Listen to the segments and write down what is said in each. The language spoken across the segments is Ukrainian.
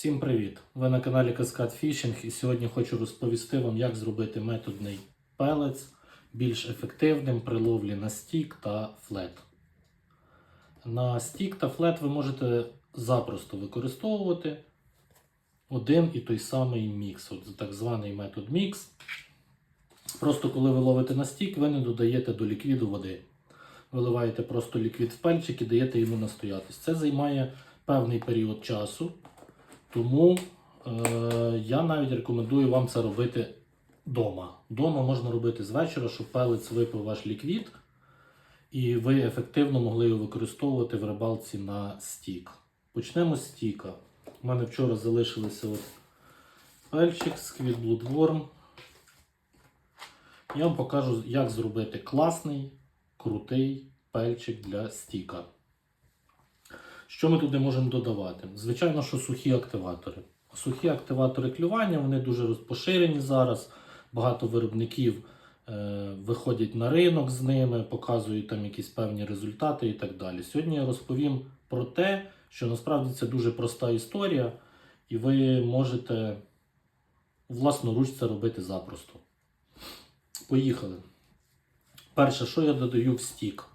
Всім привіт! Ви на каналі Cascade Fishing і сьогодні хочу розповісти вам, як зробити методний пелець більш ефективним при ловлі на стік та флет. На стік та флет ви можете запросто використовувати один і той самий мікс, от так званий метод мікс. Просто коли ви ловите на стік, ви не додаєте до ліквіду води. Виливаєте просто ліквід в пельчик і даєте йому настоятись. Це займає певний період часу. Тому е, я навіть рекомендую вам це робити вдома. Дома можна робити з вечора, щоб пелець випив ваш ліквід, і ви ефективно могли його використовувати в рибалці на стік. Почнемо з стіка. У мене вчора залишилися от пельчик, сквіт Bloodworm. Я вам покажу, як зробити класний, крутий пельчик для стіка. Що ми туди можемо додавати? Звичайно, що сухі активатори. Сухі активатори клювання вони дуже розпоширені зараз. Багато виробників е, виходять на ринок з ними, показують там якісь певні результати і так далі. Сьогодні я розповім про те, що насправді це дуже проста історія, і ви можете власноруч це робити запросто. Поїхали. Перше, що я додаю в стік.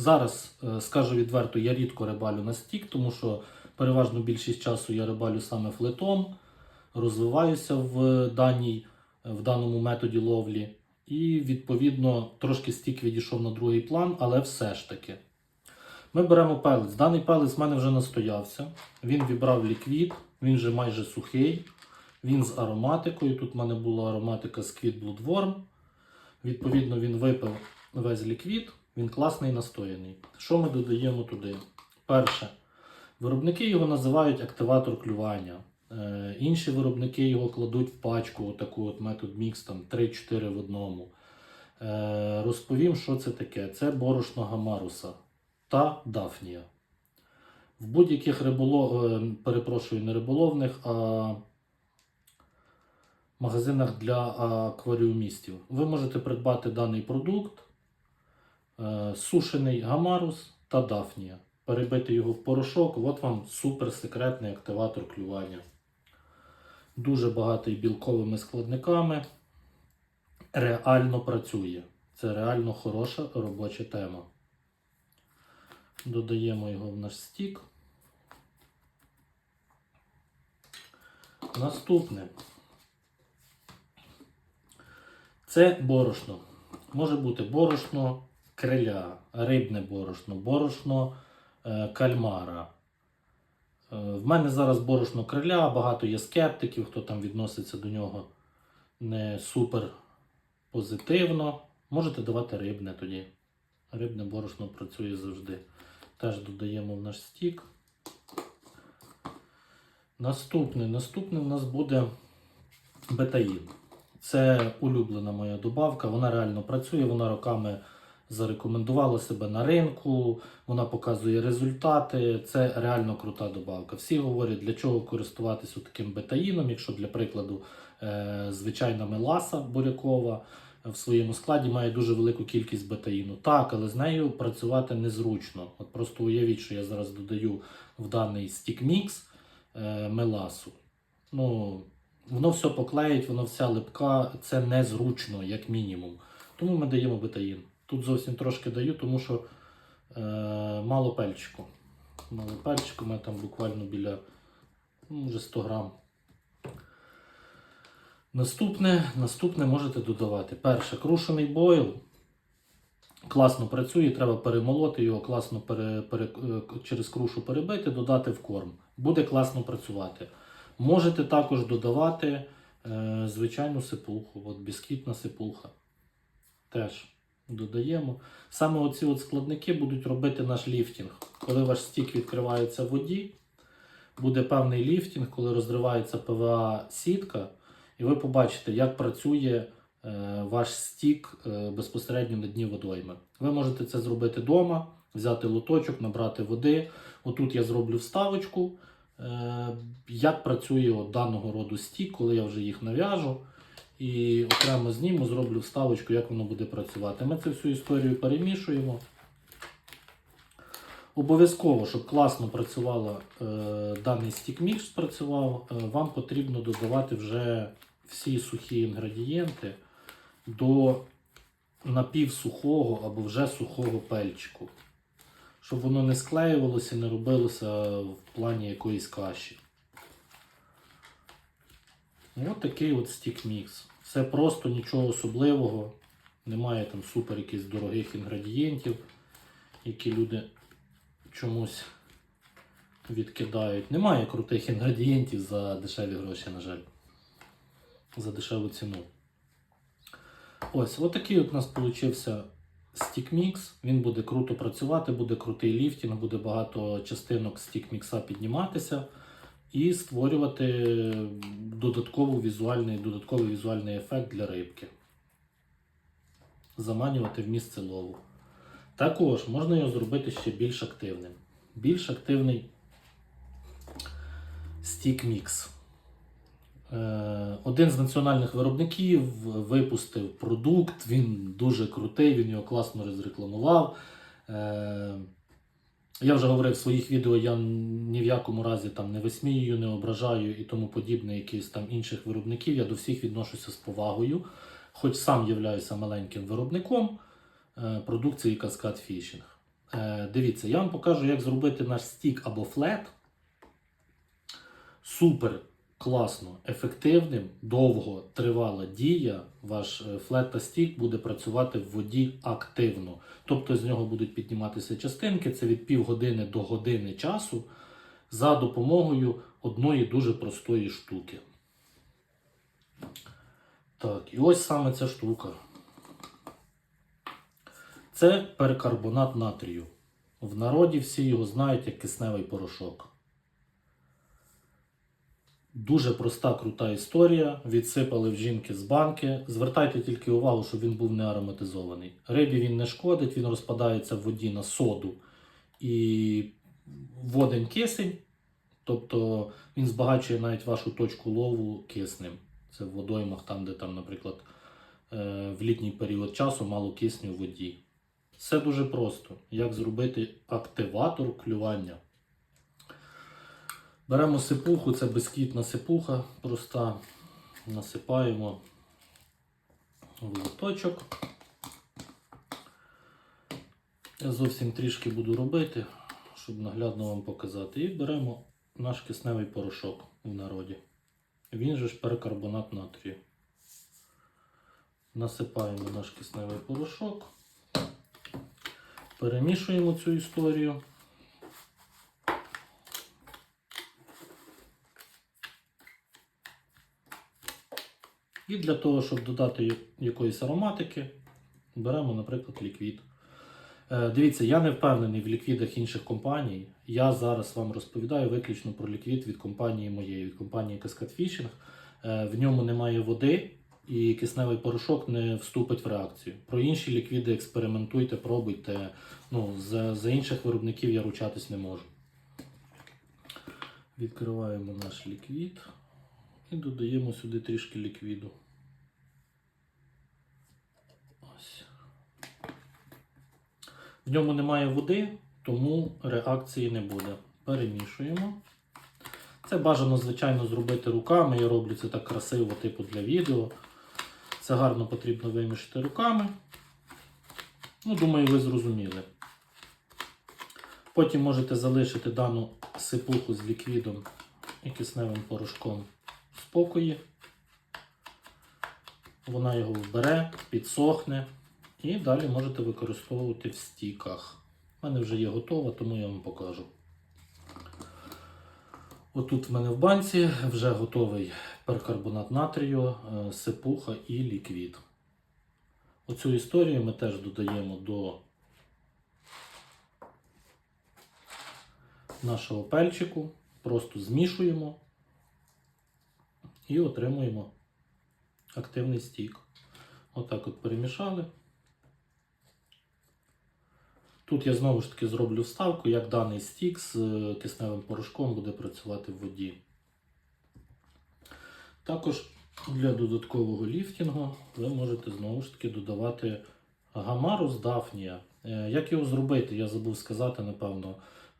Зараз е, скажу відверто, я рідко рибалю на стік, тому що переважно більшість часу я рибалю саме флетом, розвиваюся в, даній, в даному методі ловлі. І, відповідно, трошки стік відійшов на другий план, але все ж таки. Ми беремо пелець. Даний пелець в мене вже настоявся. Він вібрав ліквід, він вже майже сухий. Він з ароматикою. Тут в мене була ароматика Squid Bloodworm. Відповідно, він випив весь ліквід. Він класний настояний. Що ми додаємо туди? Перше, виробники його називають активатор клювання. Е, інші виробники його кладуть в пачку, отаку от метод мікс, там 3-4 в одному. Е, розповім, що це таке. Це борошно гамаруса та дафнія. В будь-яких риболов... е, перепрошую, не риболовних, а магазинах для акваріумістів. Ви можете придбати даний продукт сушений гамарус та дафнія. Перебити його в порошок, от вам супер секретний активатор клювання. Дуже багатий білковими складниками. Реально працює. Це реально хороша робоча тема. Додаємо його в наш стік. Наступне. Це борошно. Може бути борошно криля, рибне борошно, борошно е, кальмара. Е, в мене зараз борошно криля, багато є скептиків, хто там відноситься до нього не супер позитивно. Можете давати рибне тоді. Рибне борошно працює завжди. Теж додаємо в наш стік. Наступний. Наступний у нас буде бетаїн. Це улюблена моя добавка. Вона реально працює, вона роками зарекомендувала себе на ринку, вона показує результати. Це реально крута добавка. Всі говорять, для чого користуватися таким бетаїном, якщо для прикладу е, звичайна меласа бурякова в своєму складі має дуже велику кількість бетаїну. Так, але з нею працювати незручно. От просто уявіть, що я зараз додаю в даний стік-мікс е, меласу. Ну, Воно все поклеїть, воно вся липка, це незручно, як мінімум. Тому ми даємо бетаїн. Тут зовсім трошки даю, тому що е, мало пельчику. Мало пельчику, ми там буквально біля ну, може 100 грам. Наступне, наступне можете додавати. Перше, крушений бойл. Класно працює, треба перемолоти його, класно пере, пере, е, через крушу перебити, додати в корм. Буде класно працювати. Можете також додавати е, звичайну сипулху, от бісквітна сипулха. Теж додаємо. Саме оці от складники будуть робити наш ліфтінг. Коли ваш стік відкривається в воді, буде певний ліфтінг, коли розривається ПВА сітка, і ви побачите, як працює е, ваш стік е, безпосередньо на дні водойми. Ви можете це зробити вдома, взяти лоточок, набрати води. Отут я зроблю вставочку. Е, як працює от даного роду стік, коли я вже їх нав'яжу. І окремо зніму, зроблю вставочку, як воно буде працювати. Ми цю всю історію перемішуємо. Обов'язково, щоб класно працювала е, даний стік-мікс працював, е, вам потрібно додавати вже всі сухі інгредієнти до напівсухого або вже сухого пельчику. Щоб воно не склеювалося, не робилося в плані якоїсь каші. Ось такий от стік-мікс. Все просто, нічого особливого. Немає там супер якихось дорогих інгредієнтів, які люди чомусь відкидають. Немає крутих інгредієнтів за дешеві гроші, на жаль. За дешеву ціну. Ось, отакий от у нас получився стік-мікс. Він буде круто працювати, буде крутий ліфтінг, буде багато частинок стік-мікса підніматися і створювати додатковий візуальний, додатковий візуальний ефект для рибки. Заманювати в місце лову. Також можна його зробити ще більш активним. Більш активний стік-мікс. Е, Один з національних виробників випустив продукт, він дуже крутий, він його класно розрекламував. Я вже говорив в своїх відео, я ні в якому разі там не висміюю, не ображаю і тому подібне якихось там інших виробників. Я до всіх відношуся з повагою, хоч сам являюся маленьким виробником е, продукції Cascade Fishing. Е, Дивіться, я вам покажу, як зробити наш стік або флет супер класно, ефективним, довго тривала дія, ваш е, флет та стік буде працювати в воді активно. Тобто з нього будуть підніматися частинки, це від півгодини до години часу за допомогою одної дуже простої штуки. Так, і ось саме ця штука. Це перкарбонат натрію. В народі всі його знають як кисневий порошок. Дуже проста, крута історія. Відсипали в жінки з банки. Звертайте тільки увагу, щоб він був не ароматизований. Рибі він не шкодить, він розпадається в воді на соду і водень кисень. Тобто він збагачує навіть вашу точку лову киснем. Це в водоймах, там, де там, наприклад, е, в літній період часу мало кисню в воді. Все дуже просто. Як зробити активатор клювання? Беремо сипуху, це безкітна сипуха, проста. Насипаємо в лоточок. Я зовсім трішки буду робити, щоб наглядно вам показати. І беремо наш кисневий порошок в народі. Він же ж перекарбонат натрію. Насипаємо наш кисневий порошок. Перемішуємо цю історію. І для того, щоб додати якоїсь ароматики, беремо, наприклад, ліквід. Е, Дивіться, я не впевнений в ліквідах інших компаній. Я зараз вам розповідаю виключно про ліквід від компанії моєї, від компанії Cascade Fishing. Е, В ньому немає води і кисневий порошок не вступить в реакцію. Про інші ліквіди експериментуйте, пробуйте. Ну, за, за інших виробників я ручатись не можу. Відкриваємо наш ліквід і додаємо сюди трішки ліквіду. В ньому немає води, тому реакції не буде. Перемішуємо. Це бажано, звичайно, зробити руками. Я роблю це так красиво, типу для відео. Це гарно потрібно вимішати руками. Ну, думаю, ви зрозуміли. Потім можете залишити дану сипуху з ліквідом і кисневим порошком в спокої. Вона його вбере, підсохне. І далі можете використовувати в стіках. У мене вже є готова, тому я вам покажу. Отут в мене в банці вже готовий перкарбонат натрію, е, сипуха і ліквід. Оцю історію ми теж додаємо до нашого пельчику, просто змішуємо і отримуємо активний стік. Отак от перемішали. Тут я знову ж таки зроблю вставку, як даний стік з е, кисневим порошком буде працювати в воді. Також для додаткового ліфтінгу ви можете знову ж таки додавати гамару з дафнія. Е, Як його зробити, я забув сказати, напевно.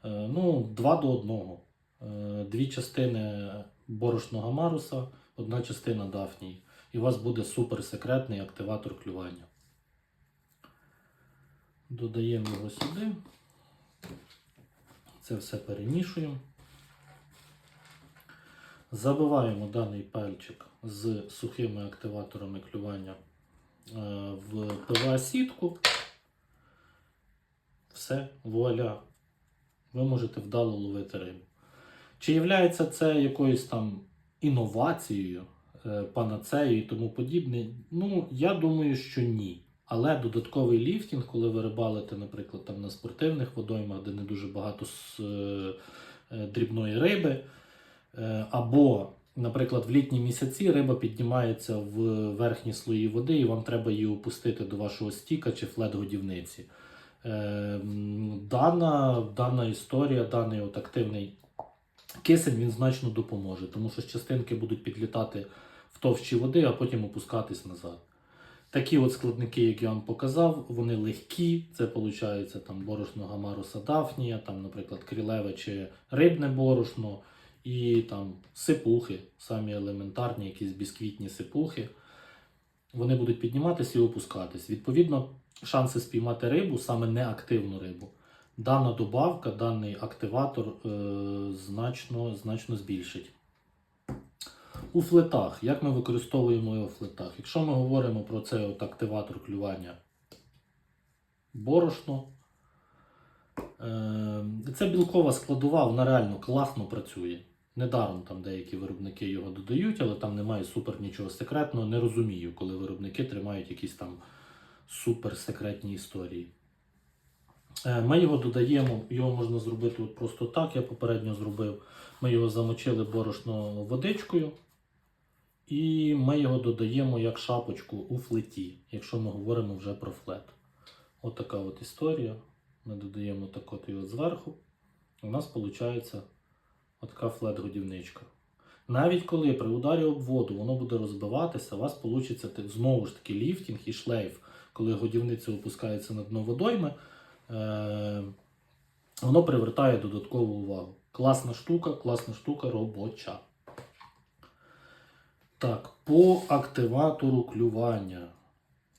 Е, Ну, два до одного. Е, Дві частини борошного маруса, одна частина дафнії. І у вас буде суперсекретний активатор клювання. Додаємо його сюди. Це все перемішуємо. Забиваємо даний пальчик з сухими активаторами клювання е, в ПВА-сітку. Все, вуаля. Ви можете вдало ловити рибу. Чи є це якоюсь там інновацією, е, панацеєю і тому подібне? Ну, я думаю, що ні. Але додатковий ліфтінг, коли ви рибалите, наприклад, там на спортивних водоймах, де не дуже багато е, е, дрібної риби, е, або, наприклад, в літні місяці риба піднімається в верхні слої води, і вам треба її опустити до вашого стіка чи флет-годівниці. Дана, дана історія, даний от активний кисень він значно допоможе, тому що частинки будуть підлітати в товщі води, а потім опускатись назад. Такі от складники, як я вам показав, вони легкі. Це виходить там борошно гамаруса дафнія, там, наприклад, крілеве чи рибне борошно, і там сипухи, самі елементарні, якісь бісквітні сипухи. Вони будуть підніматися і опускатись. Відповідно, шанси спіймати рибу, саме неактивну рибу. Дана добавка, даний активатор е, значно, значно збільшить. У флетах. Як ми використовуємо його в флетах? Якщо ми говоримо про цей от активатор клювання борошно, е, це білкова складова, вона реально класно працює. Недаром там деякі виробники його додають, але там немає супер нічого секретного. Не розумію, коли виробники тримають якісь там супер секретні історії. Е, Ми його додаємо, його можна зробити от просто так, я попередньо зробив. Ми його замочили борошно водичкою. І ми його додаємо як шапочку у флеті, якщо ми говоримо вже про флет. От така от історія. Ми додаємо так от його зверху. У нас виходить така флет-годівничка. Навіть коли при ударі об воду воно буде розбиватися, у вас вийде знову ж таки ліфтінг і шлейф, коли годівниця опускається на дно водойми, е- воно привертає додаткову увагу. Класна штука, класна штука робоча. Так, по активатору клювання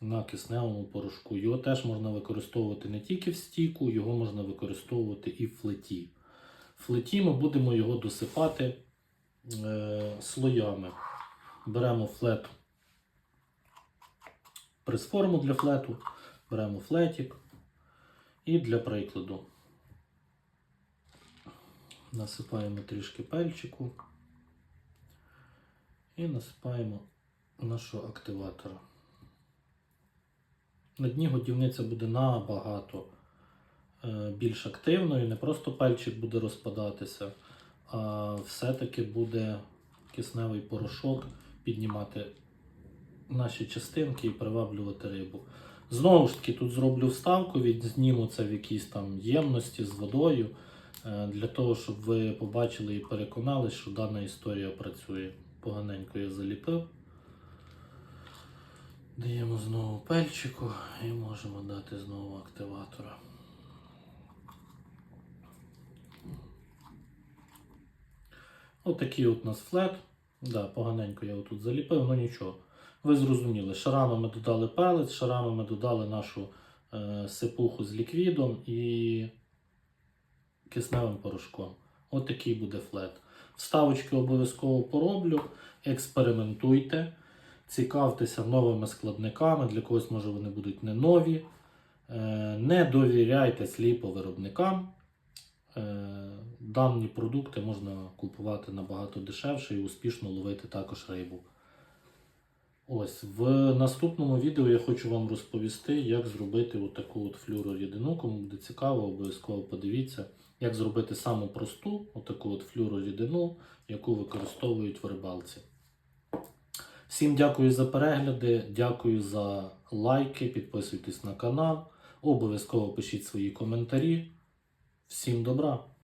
на кисневому порошку. Його теж можна використовувати не тільки в стіку, його можна використовувати і в флеті. В флеті ми будемо його досипати е, слоями. Беремо флет прес-форму для флету, беремо флетик і для прикладу насипаємо трішки пельчику і насипаємо нашого активатора. На дні годівниця буде набагато е, більш активною, не просто пельчик буде розпадатися, а все-таки буде кисневий порошок піднімати наші частинки і приваблювати рибу. Знову ж таки, тут зроблю вставку, від зніму це в якійсь там ємності з водою, е, для того, щоб ви побачили і переконалися, що дана історія працює. Поганенько я заліпив. Даємо знову пельчику і можемо дати знову активатора. Отакий от у нас флет. Да, поганенько я отут заліпив, ну нічого. Ви зрозуміли, шарами ми додали пелець, шарами ми додали нашу е, сипуху з ліквідом і кисневим порошком. От буде флет. Вставочки обов'язково пороблю, експериментуйте, цікавтеся новими складниками, для когось, може, вони будуть не нові. Е, Не довіряйте сліпо виробникам. Е, Дані продукти можна купувати набагато дешевше і успішно ловити також рибу. Ось в наступному відео я хочу вам розповісти, як зробити отаку от флюорорідину. Кому буде цікаво, обов'язково подивіться, як зробити саму просту отаку от флюорорідину, яку використовують в рибалці. Всім дякую за перегляди, дякую за лайки, підписуйтесь на канал, обов'язково пишіть свої коментарі. Всім добра!